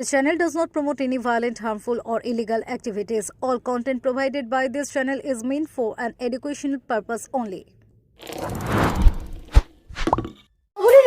The channel does not promote any violent, harmful, or illegal activities. All content provided by this channel is meant for an educational purpose only.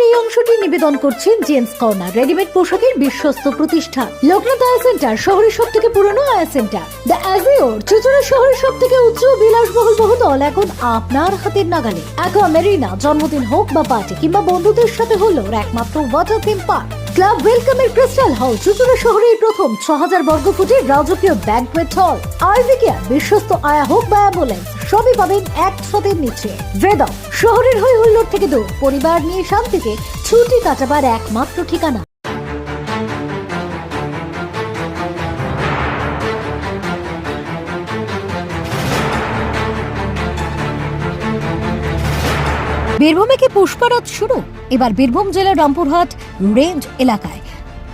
এই অংশটি নিবেদন করছেন gents corner readymade পোশাকের বিশ্বস্ত প্রতিষ্ঠান লোকনাথ আয়া centre শহরের সব থেকে পুরনো আয়া সেন্টার দ্য অ্যাজিওর চুচুড়া শহরের সব থেকে উচ্চ বিলাসবহুল বহুদল এখন আপনার হাতের নাগালে অ্যাকোয়া মেরিনা জন্মদিন হোক বা পার্টি কিংবা বন্ধুদের সাথে হলো একমাত্র ওয়াটার থিম পার্ক ক্লাব ওয়েলকামের ক্রিস্টাল হল চুচুড়া শহরের প্রথম ছ হাজার বর্গ ফুটের রাজকীয় ব্যাংকুয়েট হল। আরভি বিশ্বস্ত আয়া হোক বা অ্যাম্বুলেন্স, সবই পাবেন এক ছাদের নিচে। ভেদম শহরের হই হুল্লোড় থেকে দূর। পরিবার নিয়ে শান্তিতে ছুটি কাটাবার একমাত্র ঠিকানা। বীরভূমে কি পুষ্পারথ শুরু? এবার বীরভূম জেলার রামপুরহাট রেঞ্জ এলাকায়।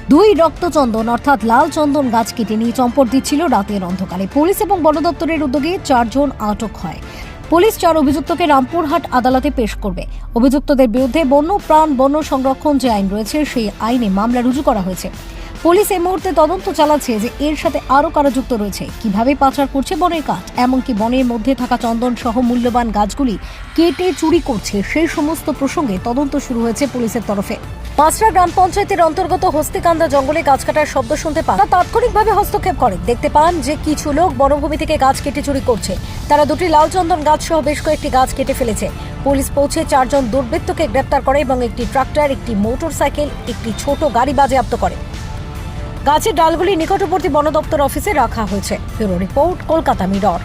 দুই রক্তচন্দন, অর্থাৎ লাল চন্দন গাছ কেটে নিয়ে চম্পট দিচ্ছিল রাতের অন্ধকারে। পুলিশ এবং বন দপ্তরের উদ্যোগে চারজন আটক হয়। পুলিশ চার অভিযুক্তকে রামপুরহাট আদালতে পেশ করবে। অভিযুক্তদের বিরুদ্ধে বন্য প্রাণ বন্য সংরক্ষণ যে আইন রয়েছে, সেই আইনে মামলা রুজু করা হয়েছে। পুলিশ এই মুহূর্তে তদন্ত চালাচ্ছে যে এর সাথে আরও কারা যুক্ত রয়েছে, কীভাবে পাচার করছে বনের কাঠ, এমনকি বনের মধ্যে থাকা চন্দন সহ মূল্যবান গাছগুলি কেটে চুরি করছে, সেই সমস্ত প্রসঙ্গে তদন্ত শুরু হয়েছে পুলিশের তরফে। পাঁচরা গ্রাম পঞ্চায়েতের অন্তর্গত হস্তিকান্দা জঙ্গলে গাছ কাটার শব্দ শুনতে পান। তারা তাৎক্ষণিকভাবে হস্তক্ষেপ করেন দেখতে পান যে কিছু লোক বনভূমি থেকে গাছ কেটে চুরি করছে। তারা দুটি লাল চন্দন গাছ সহ বেশ কয়েকটি গাছ কেটে ফেলেছে। পুলিশ পৌঁছে চারজন দুর্বৃত্তকে গ্রেপ্তার করে এবং একটি ট্রাক্টর, একটি মোটর সাইকেল একটি ছোট গাড়ি বাজেয়াপ্ত করে। গাছের ডালগুলি নিকটবর্তী বন দপ্তর অফিসে রাখা হয়েছে। Bureau report Kolkata Mirror.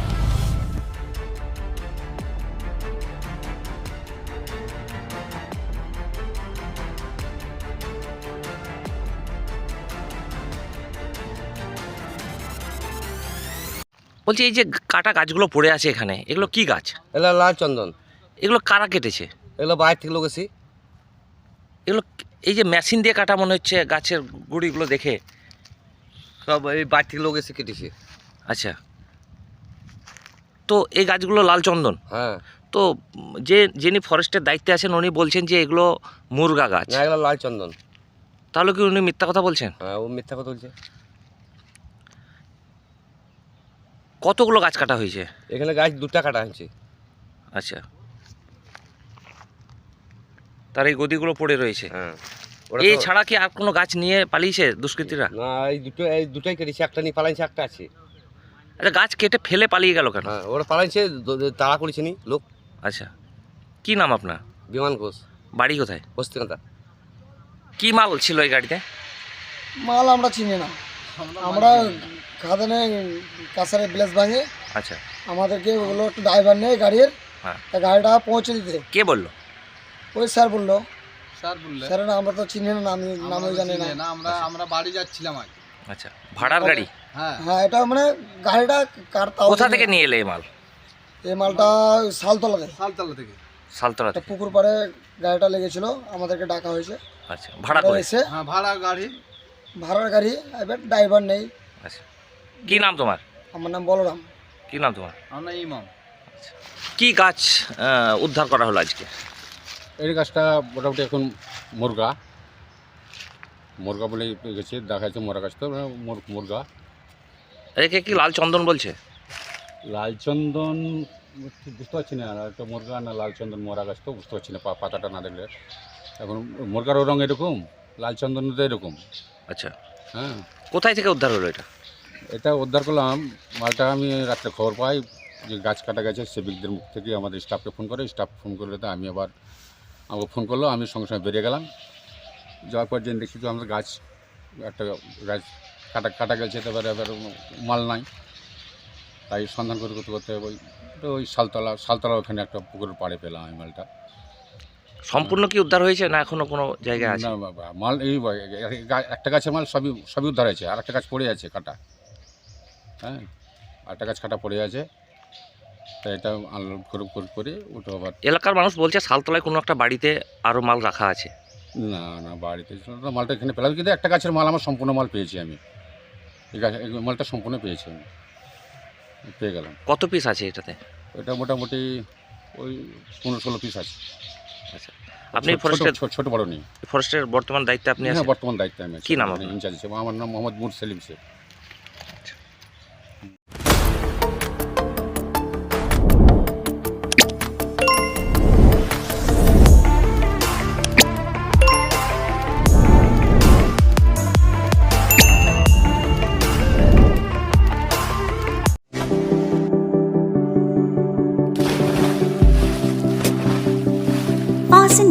বলছি এই যে কাটা গাছগুলো পড়ে আছে এখানে এগুলো কি গাছ? এগুলো লাল চন্দন। এগুলো কারা কেটেছে? এগুলো বাইরে থেকে লোক এসি এগুলো এই যে মেশিন দিয়ে কাটা মনে হচ্ছে গাছের গুড়িগুলো দেখে। সব এই বাইরে থেকে লোক এসে কেটেছে। আচ্ছা। তো এই গাছগুলো লাল চন্দন? হ্যাঁ। তো যে যিনি ফরেস্টের দায়িত্বে আছেন উনি বলছেন যে এগুলো মুরগা গাছ। না এগুলো লাল চন্দন। তাহলে কি উনি মিথ্যা কথা বলছেন? হ্যাঁ ও মিথ্যা কথা বলছে। কতগুলো গাছ কাটা হয়েছে? এখানে গাছ দুটা কাটা হয়েছে। আচ্ছা। তার এই গদিগুলো পড়ে রয়েছে। হ্যাঁ। এই ছাড়া কি আর কোনো গাছ নিয়ে পালিয়েছে দুষ্কৃতীরা? না এই দুটো এই দুটাই কেটেছে একটা নিয়ে পালাইছে একটা আছে। আচ্ছা গাছ কেটে ফেলে পালিয়ে গেল কেন? হ্যাঁ ওরা পালাইছে তাড়া করেছে নি লোক। আচ্ছা কি নাম আপনার? বিমান ঘোষ। বাড়ি কোথায়? হস্তিকান্তা কি মাল ছিল এই গাড়িতে? মাল আমরা চিনি না। আমরা খাদানে কাছারে ব্লেস ভাঙে। আচ্ছা। আমাদেরকে ওগুলো একটু ড্রাইভার নেই গাড়ির। হ্যাঁ। তা গাড়িটা পৌঁছে দিতে। কে বলল? ওই স্যার বলল। স্যার বললে। স্যার না আমরা তো চিনি না নাম নামও জানি না। না আমরা আমরা বাড়ি যাচ্ছিলাম আগে আচ্ছা ভাড়ার গাড়ি? হ্যাঁ। হ্যাঁ এটা মানে গাড়িটা কার কোথা থেকে নিয়ে এলে এই মাল? এই মালটা শালতলাতে সালতলা থেকে। সালতলা থেকে। পুকুর পাড়ে গাড়িটা লেগেছিল আমাদেরকে ডাকা হয়েছে। আচ্ছা ভাড়া করে হ্যাঁ ভাড়া গাড়ি। ভাড়ার গাড়ি এবার ড্রাইভার নেই। আচ্ছা কি নাম তোমার? আমার নাম বলরাম। কি নাম তোমার? আমরা ইমাম। কি গাছ উদ্ধার করা হলো আজকে? এই গাছটা মোটামুটি এখন মুরগা। মুরগা বলে গেছে দেখা যাচ্ছে মরা গাছ তো মুর- মুরগা। একে কি লাল চন্দন বলছে? লালচন্দন ঠিক বুঝতে পারছি না একটা মুরগা না লালচন্দন মরা গাছ তো বুঝতে পারছি না পাতাটা না দেখলে। এখন মুরগারও রঙ এরকম লাল চন্দন তো এরকম। আচ্ছা। হ্যাঁ। কোথায় থেকে উদ্ধার হলো এটা? এটা উদ্ধার করলাম মালটা আমি রাত্রে খবর পাই যে গাছ কাটা গেছে সেবিকদের মুখ থেকে আমাদের স্টাফকে ফোন করে স্টাফ ফোন করলে তো আমি আবার আমাকে ফোন করল আমি সঙ্গে সঙ্গে বেরিয়ে গেলাম। যাওয়ার পর জেনে দেখি তো আমাদের গাছ একটা গাছ কাটা কাটা গেছে এবার এবার মাল নাই। তাই সন্ধান করতে করতে করতে ওই ওই শালতলা শালতলা ওখানে একটা পুকুরের পাড়ে পেলাম আমি মালটা। সম্পূর্ণ কি উদ্ধার হয়েছে না এখনও কোনো জায়গায় আছে? না বাবা, মাল এই একটা গাছের মাল সবই সবই উদ্ধার হয়েছে আর একটা গাছ পড়ে আছে কাটা। হ্যাঁ আর একটা গাছ কাটা পড়ে আছে। তাই এটা আনলোড করে করে করে ওটা আবার এলাকার মানুষ বলছে সালতলায় কোনো একটা বাড়িতে আরও মাল রাখা আছে। না না বাড়িতে ছিল না, মালটা এখানে পেলাম কিন্তু একটা গাছের মাল আমার সম্পূর্ণ মাল পেয়েছি আমি। এই গাছ এই মালটা সম্পূর্ণ পেয়েছি আমি। পেয়ে গেলাম। কত পিস আছে এটাতে? এটা মোটামুটি ওই পনেরো ষোলো পিস আছে। আচ্ছা। আপনি ছোট- ফরেস্টের ছোট- ছোট বড় নেই। ফরেস্টের বর্তমান দায়িত্বে আপনি হ্যাঁ বর্তমান দায়িত্বে আমি কি নাম ইনচার্জ হিসেবে আমার নাম মোহাম্মদ মুর সেলিম শেখ।